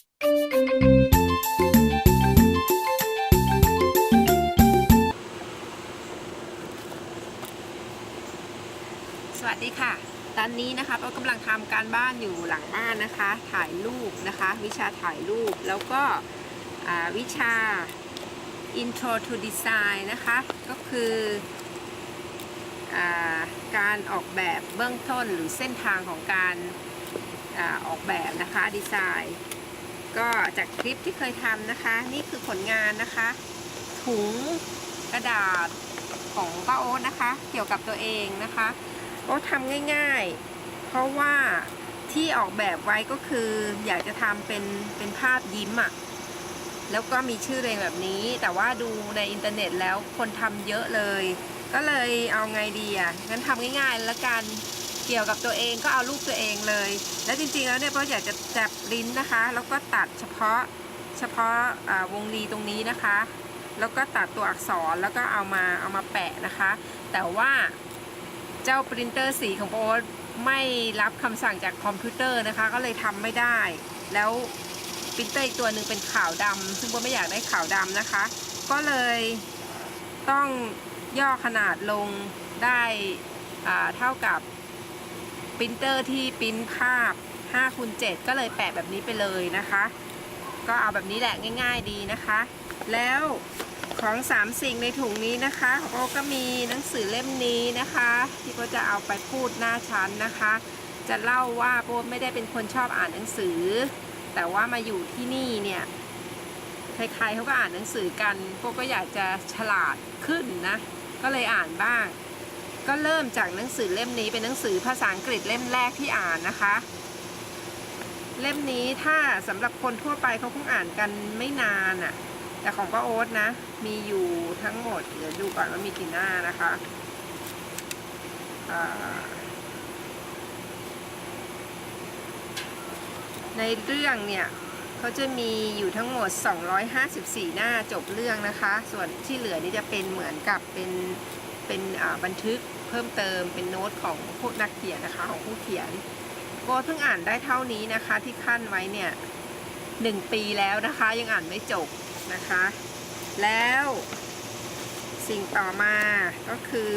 สวัสดีค่ะ ตอนนี้นะคะเรากำลังทำการบ้านอยู่หลังบ้านนะคะ ถ่ายรูปนะคะ วิชาถ่ายรูปแล้วก็วิชา Intro to Design นะคะ ก็คืออการออกแบบเบื้องต้นหรือเส้นทางของการอาออกแบบนะคะดีไซน์ ก็จากคลิปที่เคยทำนะคะ นี่คือผลงานนะคะ ถุงกระดาษของป้าโอ๊ตนะคะ เกี่ยวกับตัวเองนะคะก็ทำง่ายๆ เพราะว่าที่ออกแบบไว้ก็คือ อยากจะทำเป็นเป็นภาพยิ้มอะ่ะแล้วก็มีชื่อตัวเองแบบนี้ แต่ว่าดูในอินเทอร์เน็ตแล้วคนทำเยอะเลย ก็เลยเอาไงดีอะ่ะงั้นทำง่ายๆแล้วกัน เกี่ยวกับตัวเองก็เอารูปตัวเองเลย แล้วจริงๆแล้วเนี่ยเพราะอยากจะจับลิ้นนะคะ แล้วก็ตัดเฉพาะเฉพาะวงรีตรงนี้นะคะ แล้วก็ตัดตัวอักษรแล้วก็เอามาเอามาแปะนะคะ แต่ว่าเจ้าปรินเตอร์สีของโอ๊ตไม่รับคำสั่งจากคอมพิวเตอร์นะคะ ก็เลยทำไม่ได้ แล้วปรินเตอร์อีกตัวหนึ่งเป็นขาวดำซึ่งโอ๊ตไม่อยากได้ขาวดำนะคะ ก็เลยต้องย่อขนาดลงได้เท่ากับ ปรินเตอร์ที่ปริ้นภาพ5คูณ7ก็เลยแปะแบบนี้ไปเลยนะคะ ก็เอาแบบนี้แหละง่าย ๆดีนะคะ แล้วของสามสิ่งในถุงนี้นะคะของโอก็มีหนังสือเล่มนี้นะคะ ที่โอจะเอาไปพูดหน้าชั้นนะคะ จะเล่าว่าโอไม่ได้เป็นคนชอบอ่านหนังสือ แต่ว่ามาอยู่ที่นี่เนี่ยใครๆเขาก็อ่านหนังสือกันโอก็อยากจะฉลาดขึ้นนะ ก็เลยอ่านบ้าง ก็เริ่มจากหนังสือเล่มนี้เป็นหนังสือภาษาอังกฤษเล่มแรกที่อ่านนะคะ เล่มนี้ถ้าสำหรับคนทั่วไปเขาคงอ่านกันไม่นานอะ่ะ แต่ของป้าโอ๊ตนะ มีอยู่ทั้งหมด เดี๋ยวดูก่อนว่ามีกี่หน้านะคะในเรื่องเนี่ยเขาจะมีอยู่ทั้งหมด 254 หน้าจบเรื่องนะคะ ส่วนที่เหลือนี่จะเป็นเหมือนกับเป็นเป็นบันทึก เพิ่มเติมเป็นโน้ตของผู้นักเขียนนะคะของผู้เขียนโบเพิ่งอ่านได้เท่านี้นะคะ ที่ขั้นไว้เนี่ยหนึ่งปีแล้วนะคะ ยังอ่านไม่จบนะคะ แล้วสิ่งต่อมาก็คือ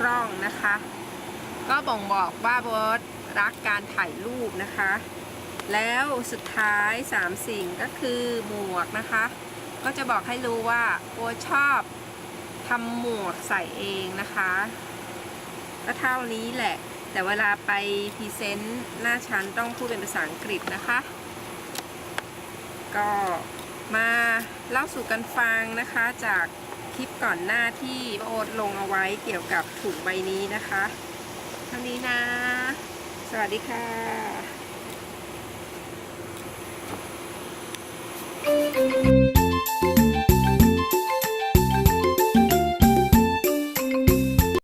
กล้องนะคะ ก็บ่งบอกว่าโบทรักการถ่ายรูปนะคะ แล้วสุดท้าย 3 สิ่งก็คือหมวกนะคะ ก็จะบอกให้รู้ว่าโบชอบ ทำหมวกใส่เองนะคะ ก็เท่านี้แหละ แต่เวลาไปพรีเซนต์หน้าชั้นต้องพูดเป็นภาษาอังกฤษนะคะ ก็มาเล่าสู่กันฟังนะคะจากคลิปก่อนหน้าที่โอ๊ตลงเอาไว้เกี่ยวกับถุงใบนี้นะคะ เท่านี้นะ สวัสดีค่ะ